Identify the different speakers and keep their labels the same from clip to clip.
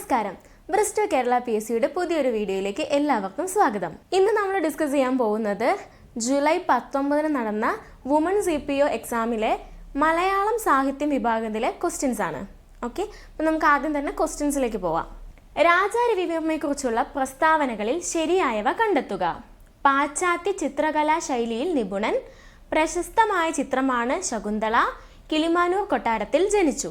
Speaker 1: നമസ്കാരം Bristow Kerala P S സിയുടെ പുതിയൊരു വീഡിയോയിലേക്ക് എല്ലാവർക്കും സ്വാഗതം ഇന്ന് നമ്മൾ ഡിസ്കസ് ചെയ്യാൻ പോകുന്നത് ജൂലൈ പത്തൊമ്പതിന് നടന്ന വുമൺ സി പി ഒ എക്സാമിലെ മലയാളം സാഹിത്യം വിഭാഗത്തിലെ ക്വസ്റ്റ്യൻസ് ആണ് ഓക്കെ അപ്പം നമുക്ക് ആദ്യം തന്നെ ക്വസ്റ്റ്യൻസിലേക്ക് പോവാം രാജാരവിവർമ്മയെക്കുറിച്ചുള്ള പ്രസ്താവനകളിൽ ശരിയായവ കണ്ടെത്തുക പാശ്ചാത്യ ചിത്രകലാ ശൈലിയിൽ നിപുണൻ പ്രശസ്തമായ ചിത്രമാണ് ശകുന്തള കിളിമാനൂർ കൊട്ടാരത്തിൽ ജനിച്ചു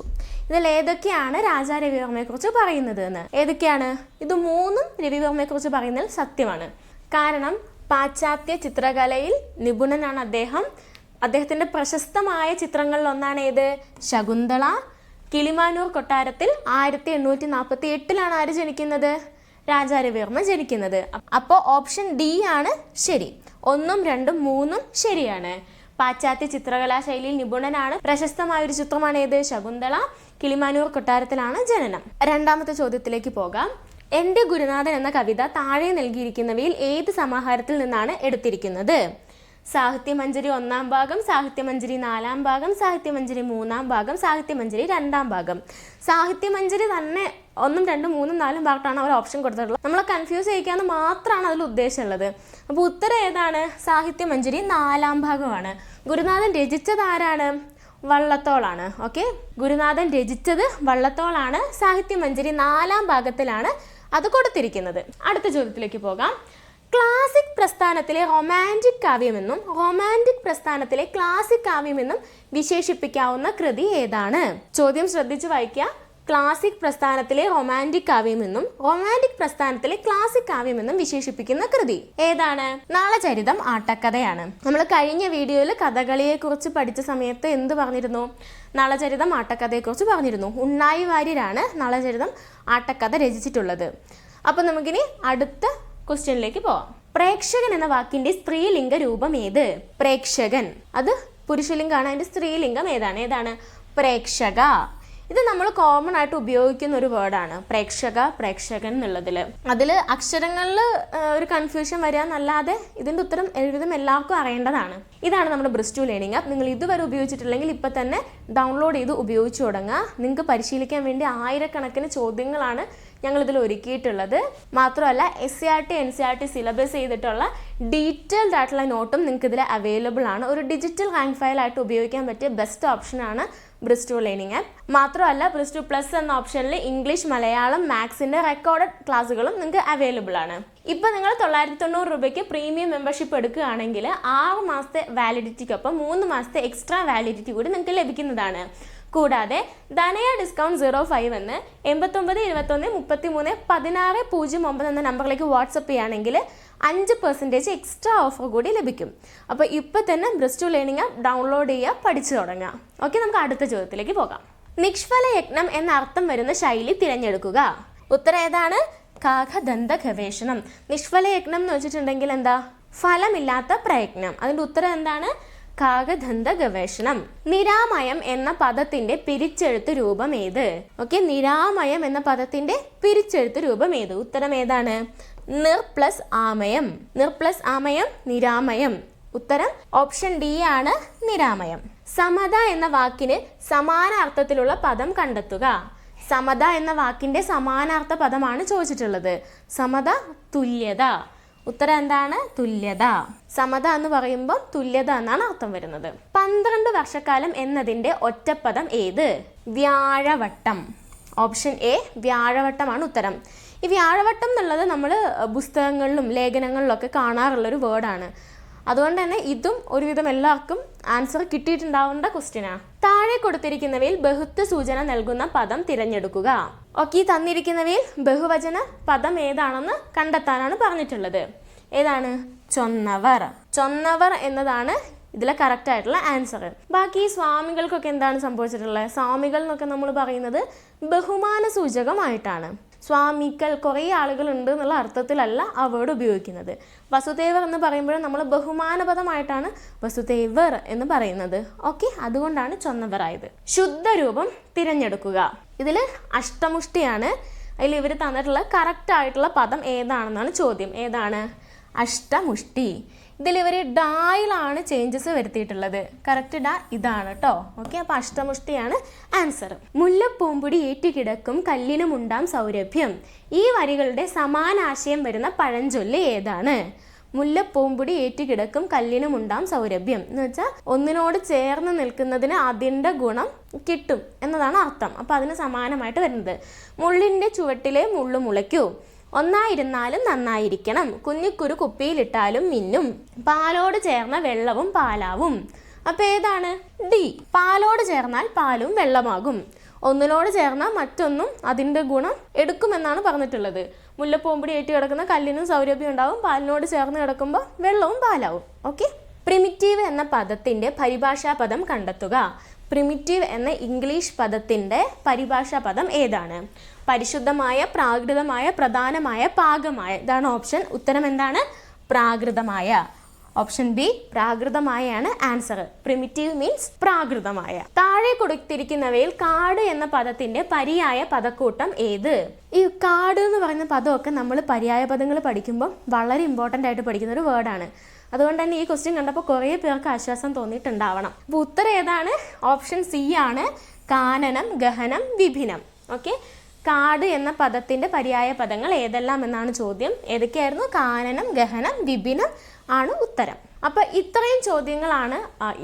Speaker 1: ഇതിൽ ഏതൊക്കെയാണ് രാജാ രവിവർമ്മയെക്കുറിച്ച് പറയുന്നത് എന്ന് ഏതൊക്കെയാണ് ഇത് മൂന്നും രവിവർമ്മയെക്കുറിച്ച് പറയുന്നതിൽ സത്യമാണ് കാരണം പാശ്ചാത്യ ചിത്രകലയിൽ നിപുണനാണ് അദ്ദേഹം അദ്ദേഹത്തിന്റെ പ്രശസ്തമായ ചിത്രങ്ങളിൽ ഒന്നാണ് ഏത് ശകുന്തള കിളിമാനൂർ കൊട്ടാരത്തിൽ ആയിരത്തി എണ്ണൂറ്റി നാൽപ്പത്തി എട്ടിലാണ് ആര് ജനിക്കുന്നത് രവിവർമ്മ ജനിക്കുന്നത് അപ്പോൾ ഓപ്ഷൻ ഡി ആണ് ശരി ഒന്നും രണ്ടും മൂന്നും ശരിയാണ് പാശ്ചാത്യ ചിത്രകലാ ശൈലിയിൽ നിപുണനാണ് പ്രശസ്തമായ ഒരു ചിത്രമാണ് ഏത് ശകുന്തള കിളിമാനൂർ കൊട്ടാരത്തിലാണ് ജനനം രണ്ടാമത്തെ ചോദ്യത്തിലേക്ക് പോകാം എൻ്റെ ഗുരുനാഥൻ എന്ന കവിത താഴെ നൽകിയിരിക്കുന്നവയിൽ ഏത് സമാഹാരത്തിൽ നിന്നാണ് എടുത്തിരിക്കുന്നത് സാഹിത്യമഞ്ജരി ഒന്നാം ഭാഗം സാഹിത്യമഞ്ജരി നാലാം ഭാഗം സാഹിത്യമഞ്ജരി മൂന്നാം ഭാഗം സാഹിത്യമഞ്ജരി രണ്ടാം ഭാഗം സാഹിത്യമഞ്ജരി തന്നെ ഒന്നും രണ്ടും മൂന്നും നാലും ഭാഗത്താണ് അവർ ഓപ്ഷൻ കൊടുത്തിട്ടുള്ളത് നമ്മളെ കൺഫ്യൂസ് ചെയ്യിക്കാന്ന് മാത്രമാണ് അതിൽ ഉദ്ദേശമുള്ളത് അപ്പോൾ ഉത്തരം ഏതാണ് സാഹിത്യമഞ്ജരി നാലാം ഭാഗമാണ് ഗുരുനാഥൻ രചിച്ചത് ആരാണ് വള്ളത്തോളാണ് ഓക്കെ ഗുരുനാഥൻ രചിച്ചത് വള്ളത്തോളാണ് സാഹിത്യമഞ്ജരി നാലാം ഭാഗത്തിലാണ് അത് കൊടുത്തിരിക്കുന്നത് അടുത്ത ചോദ്യത്തിലേക്ക് പോകാം ക്ലാസിക് പ്രസ്ഥാനത്തിലെ റൊമാൻറ്റിക് കാവ്യമെന്നും റൊമാൻറ്റിക് പ്രസ്ഥാനത്തിലെ ക്ലാസിക് കാവ്യമെന്നും വിശേഷിപ്പിക്കാവുന്ന കൃതി ഏതാണ് ചോദ്യം ശ്രദ്ധിച്ചു വായിക്കുക ക്ലാസിക് പ്രസ്ഥാനത്തിലെ റൊമാൻറ്റിക് കാവ്യമെന്നും റൊമാൻറ്റിക് പ്രസ്ഥാനത്തിലെ ക്ലാസിക് കാവ്യമെന്നും വിശേഷിപ്പിക്കുന്ന കൃതി ഏതാണ് നാളചരിതം ആട്ടക്കഥയാണ് നമ്മൾ കഴിഞ്ഞ വീഡിയോയിൽ കഥകളിയെ കുറിച്ച് പഠിച്ച സമയത്ത് എന്ത് പറഞ്ഞിരുന്നു നാളചരിതം ആട്ടക്കഥയെക്കുറിച്ച് പറഞ്ഞിരുന്നു ഉണ്ണായി വാര്യരാണ് നാളചരിതം ആട്ടക്കഥ രചിച്ചിട്ടുള്ളത് അപ്പോൾ നമുക്കിനി അടുത്ത ക്വസ്റ്റ്യനിലേക്ക് പോവാം പ്രേക്ഷകൻ എന്ന വാക്കിന്റെ സ്ത്രീലിംഗ രൂപം ഏത് പ്രേക്ഷകൻ അത് പുരുഷലിംഗമാണ് അതിന്റെ സ്ത്രീലിംഗം ഏതാണ് ഏതാണ് പ്രേക്ഷക ഇത് നമ്മൾ കോമൺ ആയിട്ട് ഉപയോഗിക്കുന്ന ഒരു വേർഡാണ് പ്രേക്ഷക പ്രേക്ഷകൻ എന്നുള്ളതിൽ അതിൽ അക്ഷരങ്ങളിൽ ഒരു കൺഫ്യൂഷൻ വരിക എന്നല്ലാതെ ഇതിൻ്റെ ഉത്തരം എഴുതും എല്ലാവർക്കും അറിയേണ്ടതാണ് ഇതാണ് നമ്മുടെ ബ്രിസ്റ്റു ലേണിംഗ് ആപ്പ് നിങ്ങൾ ഇതുവരെ ഉപയോഗിച്ചിട്ടില്ലെങ്കിൽ ഇപ്പം തന്നെ ഡൗൺലോഡ് ചെയ്ത് ഉപയോഗിച്ചു തുടങ്ങുക നിങ്ങൾക്ക് പരിശീലിക്കാൻ വേണ്ടി ആയിരക്കണക്കിന് ചോദ്യങ്ങളാണ് ഞങ്ങളിതിൽ ഒരുക്കിയിട്ടുള്ളത് മാത്രമല്ല S C R T N C R T syllabus ചെയ്തിട്ടുള്ള ഡീറ്റെയിൽഡ് ആയിട്ടുള്ള നോട്ടും നിങ്ങൾക്ക് ഇതിൽ അവൈലബിൾ ആണ് ഒരു ഡിജിറ്റൽ ഹാൻഡ് ഫയൽ ആയിട്ട് ഉപയോഗിക്കാൻ പറ്റിയ ബെസ്റ്റ് ഓപ്ഷൻ ഓപ്ഷനാണ് ടു ലേണിംഗ് ആപ്പ് മാത്രമല്ല ടു പ്ലസ് എന്ന ഓപ്ഷനിൽ ഇംഗ്ലീഷ് മലയാളം മാത്സിന്റെ റെക്കോർഡഡ് ക്ലാസ്സുകളും നിങ്ങൾക്ക് അവൈലബിൾ ആണ് ഇപ്പം നിങ്ങൾ തൊള്ളായിരത്തി തൊണ്ണൂറ് രൂപയ്ക്ക് പ്രീമിയം മെമ്പർഷിപ്പ് എടുക്കുകയാണെങ്കിൽ ആറ് മാസത്തെ വാലിഡിറ്റിക്കൊപ്പം മൂന്ന് മാസത്തെ എക്സ്ട്രാ വാലിഡിറ്റി കൂടി നിങ്ങൾക്ക് ലഭിക്കുന്നതാണ് കൂടാതെ ധനയ ഡിസ്കൗണ്ട് സീറോ ഫൈവ് എന്ന് എൺപത്തൊമ്പത് ഇരുപത്തൊന്ന് മുപ്പത്തി മൂന്ന് പതിനാറ് പൂജ്യം ഒമ്പത് എന്ന നമ്പറിലേക്ക് വാട്സപ്പ് ചെയ്യുകയാണെങ്കിൽ അഞ്ച് പെർസെൻറ്റേജ് എക്സ്ട്രാ ഓഫർ കൂടി ലഭിക്കും അപ്പോൾ ഇപ്പോൾ തന്നെ ബ്രിസ്റ്റു ലേണിംഗ് ആപ്പ് ഡൗൺലോഡ് ചെയ്യുക പഠിച്ചു തുടങ്ങുക ഓക്കെ നമുക്ക് അടുത്ത ചോദ്യത്തിലേക്ക് പോകാം നിഷ്ഫല യജ്ഞം എന്ന അർത്ഥം വരുന്ന ശൈലി തിരഞ്ഞെടുക്കുക ഉത്തരം ഏതാണ് കാഘദന്ത ഗവേഷണം നിഷ്ഫല യജ്ഞം എന്ന് വെച്ചിട്ടുണ്ടെങ്കിൽ എന്താ ഫലമില്ലാത്ത പ്രയത്നം അതിൻ്റെ ഉത്തരം എന്താണ് കാകദന്ത ഗവേഷണം നിരാമയം എന്ന പദത്തിന്റെ പിരിച്ചെഴുത്ത് രൂപം ഏത് ഓക്കെ നിരാമയം എന്ന പദത്തിന്റെ പിരിച്ചെഴുത്ത് രൂപം ഏത് ഉത്തരം ഏതാണ് നിർ പ്ലസ് ആമയം നിർ പ്ലസ് ആമയം നിരാമയം ഉത്തരം ഓപ്ഷൻ ഡി ആണ് നിരാമയം സമത എന്ന വാക്കിന് സമാന അർത്ഥത്തിലുള്ള പദം കണ്ടെത്തുക സമത എന്ന വാക്കിന്റെ സമാനാർത്ഥ പദമാണ് ചോദിച്ചിട്ടുള്ളത് സമത തുല്യത ഉത്തരം എന്താണ് തുല്യത സമത എന്ന് പറയുമ്പോൾ തുല്യത എന്നാണ് അർത്ഥം വരുന്നത് പന്ത്രണ്ട് വർഷക്കാലം എന്നതിന്റെ ഒറ്റപ്പദം ഏത് വ്യാഴവട്ടം ഓപ്ഷൻ എ വ്യാഴവട്ടമാണ് ഉത്തരം ഈ വ്യാഴവട്ടം എന്നുള്ളത് നമ്മൾ പുസ്തകങ്ങളിലും ലേഖനങ്ങളിലും ഒക്കെ കാണാറുള്ളൊരു വേർഡാണ് അതുകൊണ്ട് തന്നെ ഇതും ഒരുവിധം എല്ലാവർക്കും ആൻസർ കിട്ടിയിട്ടുണ്ടാവേണ്ട ക്വസ്റ്റ്യനാണ് താഴെ കൊടുത്തിരിക്കുന്നവയിൽ ബഹുത്വ സൂചന നൽകുന്ന പദം തിരഞ്ഞെടുക്കുക ഓക്കെ തന്നിരിക്കുന്നവയിൽ ബഹുവചന പദം ഏതാണെന്ന് കണ്ടെത്താനാണ് പറഞ്ഞിട്ടുള്ളത് ഏതാണ് ചൊന്നവർ ചൊന്നവർ എന്നതാണ് ഇതിലെ കറക്റ്റ് ആയിട്ടുള്ള ആൻസർ ബാക്കി സ്വാമികൾക്കൊക്കെ എന്താണ് സംഭവിച്ചിട്ടുള്ളത് സ്വാമികൾ എന്നൊക്കെ നമ്മൾ പറയുന്നത് ബഹുമാന സൂചകമായിട്ടാണ് സ്വാമിക്കൽ കുറേ ആളുകളുണ്ട് എന്നുള്ള അർത്ഥത്തിലല്ല ആ വേർഡ് ഉപയോഗിക്കുന്നത് വസുദേവർ എന്ന് പറയുമ്പോൾ നമ്മൾ ബഹുമാനപദമായിട്ടാണ് വസുദേവർ എന്ന് പറയുന്നത് ഓക്കെ അതുകൊണ്ടാണ് ചൊന്നവറായത് ശുദ്ധരൂപം തിരഞ്ഞെടുക്കുക ഇതിൽ അഷ്ടമുഷ്ടിയാണ് അതിൽ ഇവർ തന്നിട്ടുള്ള കറക്റ്റ് ആയിട്ടുള്ള പദം ഏതാണെന്നാണ് ചോദ്യം ഏതാണ് അഷ്ടമുഷ്ടി ഇതിലിവർ ഡായിലാണ് ചേഞ്ചസ് വരുത്തിയിട്ടുള്ളത് കറക്റ്റ് ഡാ ഇതാണ് കേട്ടോ ഓക്കെ അപ്പോൾ അഷ്ടമുഷ്ടിയാണ് ആൻസർ മുല്ലപ്പൂമ്പുടി ഏറ്റുകിടക്കും കല്ലിനുമുണ്ടാം സൗരഭ്യം ഈ വരികളുടെ സമാനാശയം വരുന്ന പഴഞ്ചൊല്ല് ഏതാണ് മുല്ലപ്പൂമ്പുടി ഏറ്റുകിടക്കും കല്ലിനുമുണ്ടാം സൗരഭ്യം എന്ന് വെച്ചാൽ ഒന്നിനോട് ചേർന്ന് നിൽക്കുന്നതിന് അതിൻ്റെ ഗുണം കിട്ടും എന്നതാണ് അർത്ഥം അപ്പോൾ അതിന് സമാനമായിട്ട് വരുന്നത് മുള്ളിൻ്റെ ചുവട്ടിലെ മുള്ളു മുളയ്ക്കൂ ഒന്നായിരുന്നാലും നന്നായിരിക്കണം കുഞ്ഞിക്കുരു കുപ്പിയിലിട്ടാലും മിന്നും പാലോട് ചേർന്ന വെള്ളവും പാലാവും അപ്പോൾ ഏതാണ് ഡി പാലോട് ചേർന്നാൽ പാലും വെള്ളമാകും ഒന്നിനോട് ചേർന്നാൽ മറ്റൊന്നും അതിൻ്റെ ഗുണം എടുക്കുമെന്നാണ് പറഞ്ഞിട്ടുള്ളത് മുല്ലപ്പൂമ്പടി ഏറ്റി കിടക്കുന്ന കല്ലിനും സൗരഭ്യം ഉണ്ടാവും പാലിനോട് ചേർന്ന് കിടക്കുമ്പോൾ വെള്ളവും പാലാവും ഓക്കെ പ്രിമിറ്റീവ് എന്ന പദത്തിൻ്റെ പരിഭാഷാ പദം കണ്ടെത്തുക പ്രിമിറ്റീവ് എന്ന ഇംഗ്ലീഷ് പദത്തിൻ്റെ പരിഭാഷാ പദം ഏതാണ് പരിശുദ്ധമായ പ്രാകൃതമായ പ്രധാനമായ പാകമായ ഇതാണ് ഓപ്ഷൻ ഉത്തരം എന്താണ് പ്രാകൃതമായ ഓപ്ഷൻ ബി പ്രാകൃതമായാണ് ആൻസർ പ്രിമിറ്റീവ് മീൻസ് പ്രാകൃതമായ താഴെ കൊടുത്തിരിക്കുന്നവയിൽ കാട് എന്ന പദത്തിന്റെ പര്യായ പദക്കൂട്ടം ഏത് ഈ കാട് എന്ന് പറയുന്ന പദമൊക്കെ നമ്മൾ പര്യായ പദങ്ങൾ പഠിക്കുമ്പോൾ വളരെ ഇമ്പോർട്ടൻ്റ് ആയിട്ട് പഠിക്കുന്ന ഒരു വേർഡാണ് അതുകൊണ്ട് തന്നെ ഈ ക്വസ്റ്റ്യൻ കണ്ടപ്പോൾ കുറേ പേർക്ക് ആശ്വാസം തോന്നിയിട്ടുണ്ടാവണം അപ്പോൾ ഉത്തരം ഏതാണ് ഓപ്ഷൻ സി ആണ് കാനനം ഗഹനം വിഭിനം ഓക്കെ കാട് എന്ന പദത്തിൻ്റെ പര്യായ പദങ്ങൾ ഏതെല്ലാം എന്നാണ് ചോദ്യം ഏതൊക്കെയായിരുന്നു കാനനം ഗഹനം വിഭിനം ആണ് ഉത്തരം അപ്പോൾ ഇത്രയും ചോദ്യങ്ങളാണ്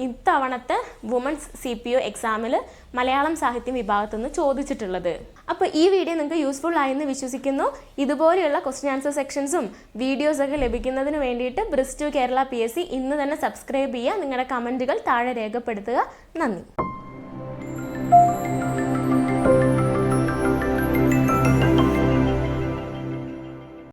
Speaker 1: ഇത്തവണത്തെ വുമൻസ് സി പി ഒ എക്സാമിൽ മലയാളം സാഹിത്യം വിഭാഗത്തു നിന്ന് ചോദിച്ചിട്ടുള്ളത് അപ്പോൾ ഈ വീഡിയോ നിങ്ങൾക്ക് യൂസ്ഫുൾ ആയെന്ന് വിശ്വസിക്കുന്നു ഇതുപോലെയുള്ള ക്വസ്റ്റ്യൻ ആൻസർ സെക്ഷൻസും വീഡിയോസൊക്കെ ലഭിക്കുന്നതിന് വേണ്ടിയിട്ട് ബ്രിസ്റ്റു കേരള പി എസ് സി ഇന്ന് തന്നെ സബ്സ്ക്രൈബ് ചെയ്യുക നിങ്ങളുടെ കമൻറ്റുകൾ താഴെ രേഖപ്പെടുത്തുക നന്ദി